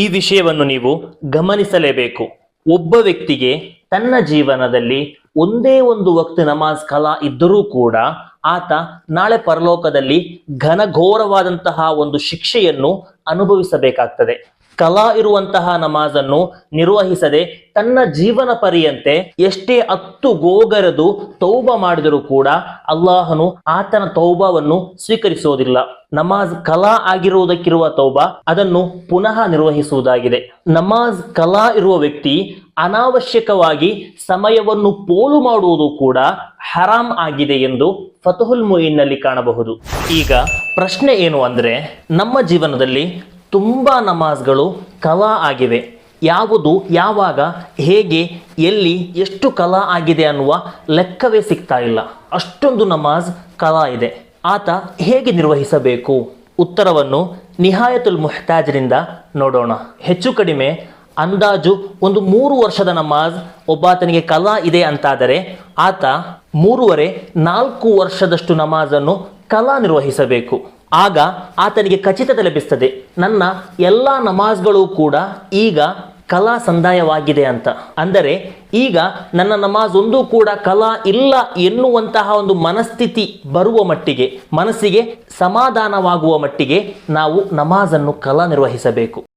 ಈ ವಿಷಯವನ್ನು ನೀವು ಗಮನಿಸಲೇಬೇಕು. ಒಬ್ಬ ವ್ಯಕ್ತಿಗೆ ತನ್ನ ಜೀವನದಲ್ಲಿ ಒಂದೇ ಒಂದು ವಕ್ತ ನಮಾಜ್ ಕಲಾ ಇದ್ದರೂ ಕೂಡ ಆತ ನಾಳೆ ಪರಲೋಕದಲ್ಲಿ ಘನಘೋರವಾದಂತಹ ಒಂದು ಶಿಕ್ಷೆಯನ್ನು ಅನುಭವಿಸಬೇಕಾಗ್ತದೆ. ಕಲಾ ಇರುವಂತಹ ನಮಾಜನ್ನು ನಿರ್ವಹಿಸದೆ ತನ್ನ ಜೀವನ ಪರ್ಯಂತೆ ಎಷ್ಟೇ ಹತ್ತು ಗೋಗರೆದು ತೌಬ ಮಾಡಿದರೂ ಕೂಡ ಅಲ್ಲಾಹನು ಆತನ ತೌಬವನ್ನು ಸ್ವೀಕರಿಸುವುದಿಲ್ಲ. ನಮಾಜ್ ಕಲಾ ಆಗಿರುವುದಕ್ಕಿರುವ ತೌಬ ಅದನ್ನು ಪುನಃ ನಿರ್ವಹಿಸುವುದಾಗಿದೆ. ನಮಾಜ್ ಕಲಾ ಇರುವ ವ್ಯಕ್ತಿ ಅನಾವಶ್ಯಕವಾಗಿ ಸಮಯವನ್ನು ಪೋಲು ಮಾಡುವುದು ಕೂಡ ಹರಾಮ್ ಆಗಿದೆ ಎಂದು ಫತಹುಲ್ ಮುಯಿನ್ನಲ್ಲಿ ಕಾಣಬಹುದು. ಈಗ ಪ್ರಶ್ನೆ ಏನು ಅಂದರೆ, ನಮ್ಮ ಜೀವನದಲ್ಲಿ ತುಂಬ ನಮಾಜ್ಗಳು ಕಲಾ ಆಗಿವೆ. ಯಾವುದು, ಯಾವಾಗ, ಹೇಗೆ, ಎಲ್ಲಿ, ಎಷ್ಟು ಕಲಾ ಆಗಿದೆ ಅನ್ನುವ ಲೆಕ್ಕವೇ ಸಿಗ್ತಾ ಇಲ್ಲ. ಅಷ್ಟೊಂದು ನಮಾಜ್ ಕಲಾ ಇದೆ. ಆತ ಹೇಗೆ ನಿರ್ವಹಿಸಬೇಕು? ಉತ್ತರವನ್ನು ನಿಹಾಯತುಲ್ ಮುಹ್ತಾಜ್ರಿಂದ ನೋಡೋಣ. ಹೆಚ್ಚು ಕಡಿಮೆ ಅಂದಾಜು ಒಂದು ಮೂರು ವರ್ಷದ ನಮಾಜ್, ಒಬ್ಬಾತನಿಗೆ ಕಲಾ ಇದೆ ಅಂತಾದರೆ ಆತ ಮೂರುವರೆ ನಾಲ್ಕು ವರ್ಷದಷ್ಟು ನಮಾಜನ್ನು ಕಲಾ ನಿರ್ವಹಿಸಬೇಕು. ಆಗ ಆತನಿಗೆ ಖಚಿತತೆ ಲಭಿಸ್ತದೆ, ನನ್ನ ಎಲ್ಲ ನಮಾಜ್ಗಳು ಕೂಡ ಈಗ ಕಲಾ ಸಂದಾಯವಾಗಿದೆ ಅಂತ. ಅಂದರೆ ಈಗ ನನ್ನ ನಮಾಜ್ ಒಂದು ಕೂಡ ಕಲಾ ಇಲ್ಲ ಎನ್ನುವಂತಹ ಒಂದು ಮನಸ್ಥಿತಿ ಬರುವ ಮಟ್ಟಿಗೆ, ಮನಸ್ಸಿಗೆ ಸಮಾಧಾನವಾಗುವ ಮಟ್ಟಿಗೆ ನಾವು ನಮಾಜನ್ನು ಕಲಾ ನಿರ್ವಹಿಸಬೇಕು.